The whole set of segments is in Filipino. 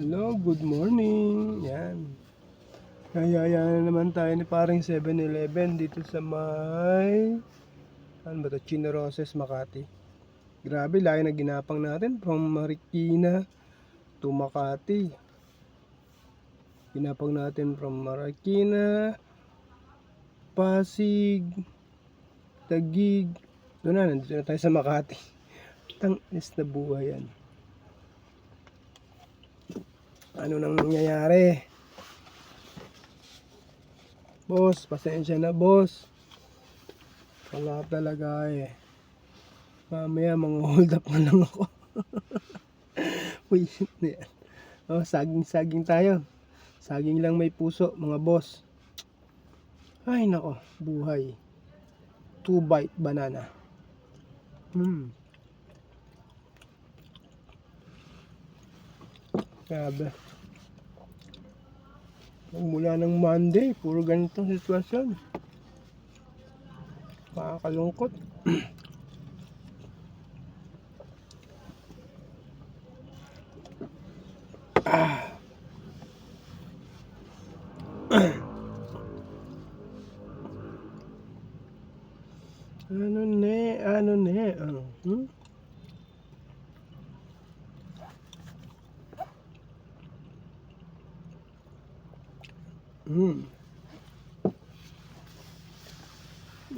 Hello, good morning. Yan. Kayaya na naman tayo ni paring 7-Eleven dito sa may... Ano ba to? Chino Roses, Makati. Grabe, laki na ginapang natin from Marikina to Makati. Ginapang natin from Marikina, Pasig, Tagig. Doon na, nandito na tayo sa Makati. Tang is na buhay yan. Ano nang nangyayari? Boss, pasensya na boss. Wala talaga eh. Mamaya mga hold up na lang ako. Uy. Oh, saging-saging tayo. Saging lang may puso, mga boss. Ay, nako, buhay. Two bite banana. Hmm. Grabe. Mula ng Monday, puro ganitong sitwasyon. Makakalungkot. ah. ano ne, ano ne, ano, hmm? Hmm.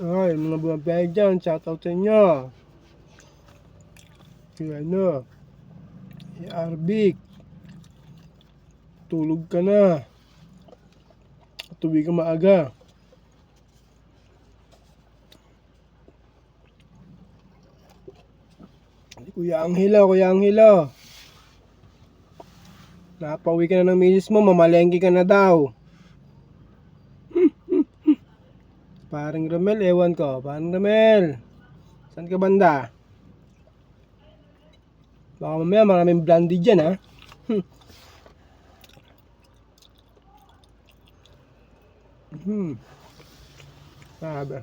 Ay, mga bumabiyahe dyan, shoutout sa inyo. Si ano, si Arbik. Tulog ka na. Tuwi ka maaga. Kuya Anghelo, Kuya Anghelo. Napauwi ka na ng misis mo, mamalengke ka na daw. Paring Romel, ewan ko. Paring Romel. Saan ka banda? Baka mamaya maraming brandy dyan, ha? Hmm. Sabi.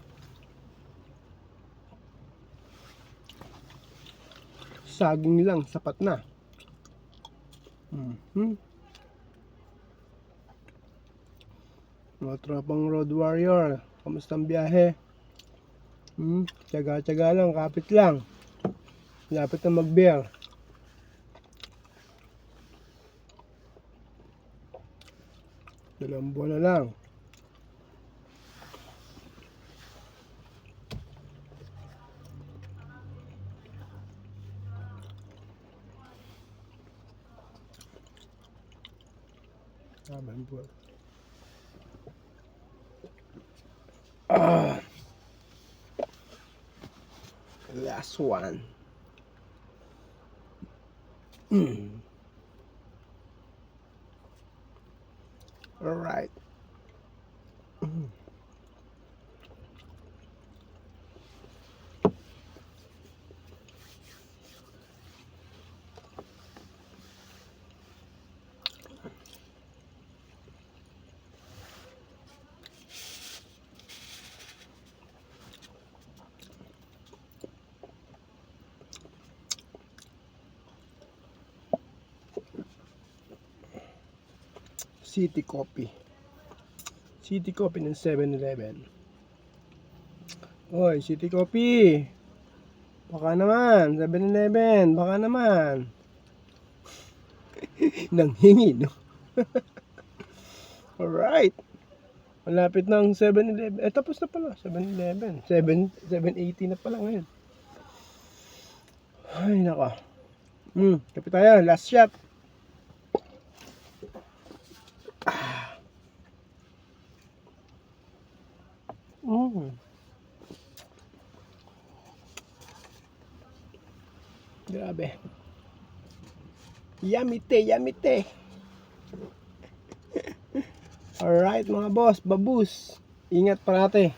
Saging lang, sapat na. Hmm. Mga road warrior, kamusta ang biyahe? Hmm, tsaga-tsaga lang, kapit lang. Lapit na mag-bear. Dalawang na lang. Tamang buwan. Ah. Last one. Mm. All right. City Coffee. City Coffee ng 7-Eleven. Hoy, City Coffee. Baka naman, 7-Eleven, baka naman. Nanghingi, no? Alright. Malapit ng 7-Eleven. Eh, tapos na pala. 7-Eleven. 7, 7.80 na pala ngayon. Ay, nako. Hmm, kapit tayo. Last shot. Mm. Grabe. Yamite, yamite. Alright mga boss, babus. Ingat parate.